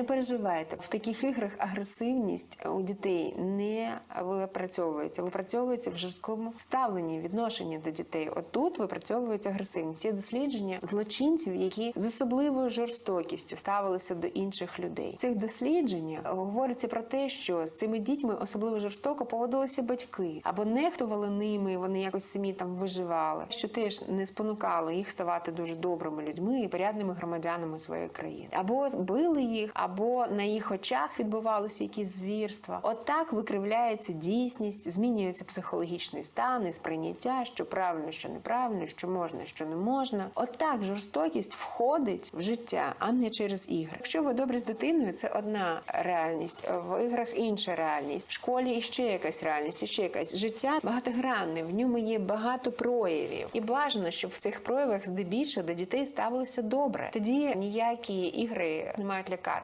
Не переживайте в таких іграх агресивність у дітей не випрацьовується. Випрацьовується в жорсткому ставленні, відношенні до дітей. Отут випрацьовується агресивність. Є дослідження злочинців, які з особливою жорстокістю ставилися до інших людей. В цих дослідженнях говориться про те, що з цими дітьми особливо жорстоко поводилися батьки або нехтували ними. Вони якось самі там виживали, що теж не спонукало їх ставати дуже добрими людьми і порядними громадянами своєї країни, або били їх, або на їх очах відбувалися якісь звірства. Отак викривляється дійсність, змінюється психологічний стан і сприйняття, що правильно, що неправильно, що можна, що не можна. Отак жорстокість входить в життя, а не через ігри. Якщо ви добрі з дитиною, це одна реальність. В іграх інша реальність. В школі іще якась реальність, іще якась життя багатогранне. В ньому є багато проявів, і бажано, щоб в цих проявах здебільшого до дітей ставилося добре. Тоді ніякі ігри не мають лякати.